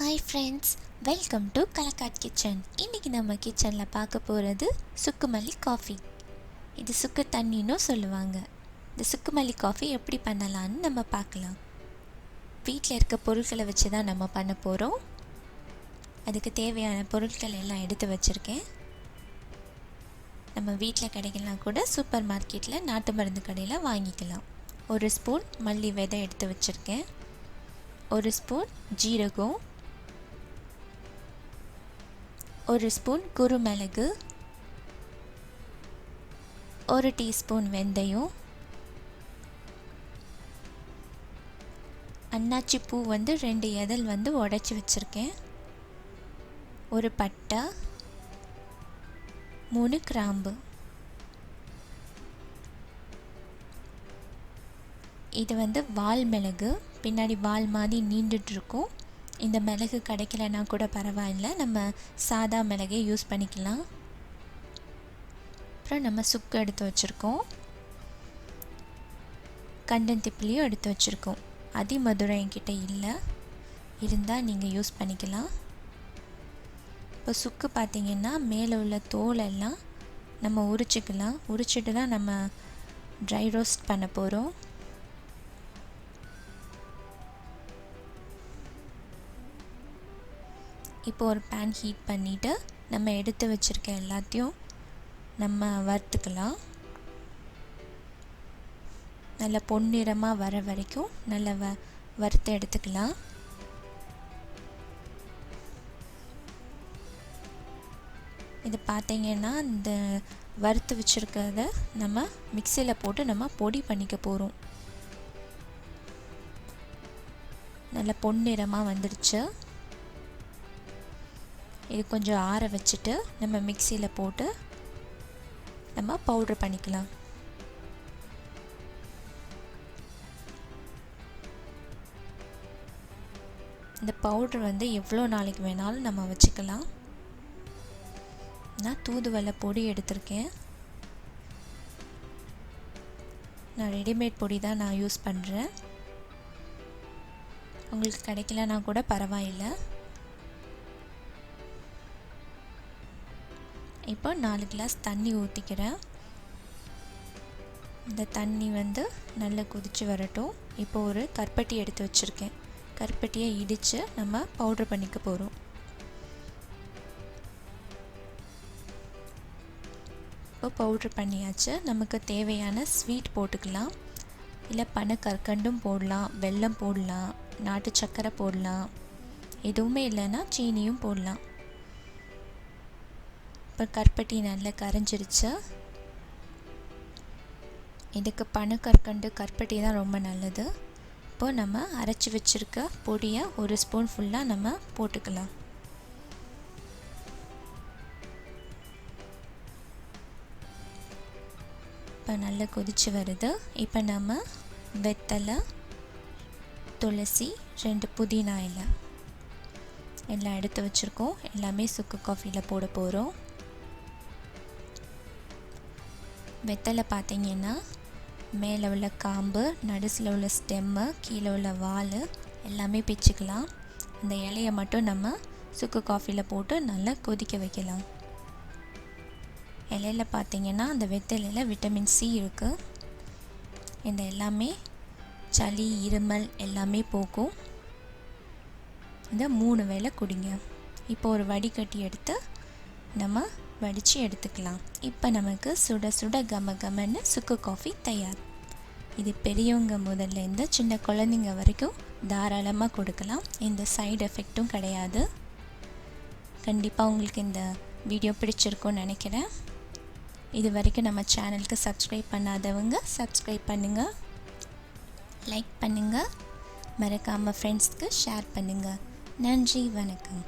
Hi friends welcome to Kalakkad kitchen இன்றைக்கி நம்ம கிச்சனில் பார்க்க போகிறது சுக்குமல்லி காஃபி இது சுக்கு தண்ணின்னும் சொல்லுவாங்க. இந்த சுக்குமல்லி காஃபி எப்படி பண்ணலான்னு நம்ம பார்க்கலாம். வீட்டில் இருக்க பொருட்களை வச்சு தான் நம்ம பண்ண போகிறோம் அதுக்கு தேவையான பொருட்கள் எல்லாம் எடுத்து வச்சுருக்கேன். நம்ம வீட்டில் கிடைக்கலாம் கூட சூப்பர் மார்க்கெட்டில் நாட்டு மருந்து கடையில் வாங்கிக்கலாம். ஒரு ஸ்பூன் மல்லி விதை எடுத்து வச்சுருக்கேன். ஒரு ஸ்பூன் ஜீரகம் ஒரு ஸ்பூன் குருமிளகு ஒரு டீஸ்பூன் வெந்தயம் அன்னாச்சி பூ வந்து ரெண்டு எதல் வந்து உடச்சி வச்சுருக்கேன். ஒரு பட்டை மூணு கிராம்பு. இது வந்து வால் மிளகு பின்னாடி வால் மாதிரி நீண்டுட்ருக்கும் இந்த மிளகு கிடைக்கலனா கூட பரவாயில்ல. நம்ம சாதா மிளகே யூஸ் பண்ணிக்கலாம். அப்புறம் நம்ம சுக்கு எடுத்து வச்சுருக்கோம். கண்டன் திப்பிலையும் எடுத்து வச்சுருக்கோம். அதிமதுரை என்கிட்ட இல்லை. இருந்தால் நீங்கள் யூஸ் பண்ணிக்கலாம். இப்போ சுக்கு பார்த்திங்கன்னா மேலே உள்ள தோல் எல்லாம் நம்ம உரிச்சிக்கலாம். உரிச்சிட்டு தான் நம்ம ட்ரை ரோஸ்ட் பண்ண போகிறோம் இப்போ ஒரு பேன் ஹீட் பண்ணிவிட்டு நம்ம எடுத்து வச்சுருக்க எல்லாத்தையும் நம்ம வறுத்துக்கலாம். நல்ல பொன்னிறமாக வர வரைக்கும் நல்ல வ வறுத்து எடுத்துக்கலாம். இது பார்த்தீங்கன்னா இந்த வறுத்து வச்சுருக்கிறத நம்ம மிக்சியில் போட்டு நம்ம பொடி பண்ணிக்க போகிறோம் நல்ல பொன்னிறமாக வந்துடுச்சு. இது கொஞ்சம் ஆற வச்சுட்டு நம்ம மிக்சியில் போட்டு நம்ம பவுட்ரு பண்ணிக்கலாம். இந்த பவுட்ரு வந்து எவ்வளோ நாளைக்கு வேணாலும் நம்ம வச்சுக்கலாம். நான் தூதுவளை பொடி எடுத்திருக்கேன். நான் ரெடிமேட் பொடி தான் நான் யூஸ் பண்ணுறேன் உங்களுக்கு கிடைக்கலனா கூட பரவாயில்லை. இப்போ நாலு கிளாஸ் தண்ணி ஊற்றிக்கிறேன் இந்த தண்ணி வந்து நல்லா கொதித்து வரட்டும். இப்போ ஒரு கற்பட்டி எடுத்து வச்சுருக்கேன். கற்பட்டியை இடித்து நம்ம பவுட்ரு பண்ணிக்க போகிறோம் இப்போ பவுட்ரு பண்ணியாச்சு. நமக்கு தேவையான ஸ்வீட் போட்டுக்கலாம். இல்லை பனை கற்கண்டும் போடலாம் வெல்லம் போடலாம் நாட்டு சர்க்கரை போடலாம். எதுவுமே இல்லைன்னா சீனியும் போடலாம். இப்போ கற்பட்டி நல்லா கரைஞ்சிருச்சு. இதுக்கு பனக்கற்கண்டு கற்பட்டி தான் ரொம்ப நல்லது. இப்போது நம்ம அரைச்சி வச்சுருக்க பொடியை ஒரு ஸ்பூன் ஃபுல்லாக நம்ம போட்டுக்கலாம். இப்போ நல்லா கொதிச்சு வருது. இப்போ நம்ம வெத்தலை துளசி ரெண்டு புதினா இலை. எல்லாம் எடுத்து வச்சுருக்கோம். எல்லாமே சுக்கு காஃபியில் போட போகிறோம் வெத்தலை பார்த்தீங்கன்னா மேலே உள்ள காம்பு நடுசில் உள்ள ஸ்டெம்மு கீழே உள்ள வால் எல்லாமே பிச்சுக்கலாம். அந்த இலையை மட்டும் நம்ம சுக்கு காஃபியில் போட்டு நல்லா கொதிக்க வைக்கலாம். இலையில பார்த்தீங்கன்னா அந்த வெத்தலையில் விட்டமின் சி இருக்குது இந்த எல்லாமே சளி இருமல் எல்லாமே போக்கும் இந்த மூணு வேளை குடிங்க. இப்போ ஒரு வடிகட்டி எடுத்து நம்ம வடித்து எடுத்துக்கலாம். இப்போ நமக்கு சுட சுட கம கமன்னு சுக்கு காஃபி தயார். இது பெரியவங்க முதல்லேருந்து சின்ன குழந்தைங்க வரைக்கும் தாராளமாக கொடுக்கலாம். எந்த சைடு எஃபெக்ட்டும் கிடையாது. கண்டிப்பாக உங்களுக்கு இந்த வீடியோ பிடிச்சிருக்கும்னு நினைக்கிறேன். இது வரைக்கும் நம்ம சேனலுக்கு சப்ஸ்கிரைப் பண்ணாதவங்க சப்ஸ்கிரைப் பண்ணுங்கள் லைக் பண்ணுங்கள் மறக்காமல் ஃப்ரெண்ட்ஸ்க்கு ஷேர் பண்ணுங்கள் நன்றி வணக்கம்.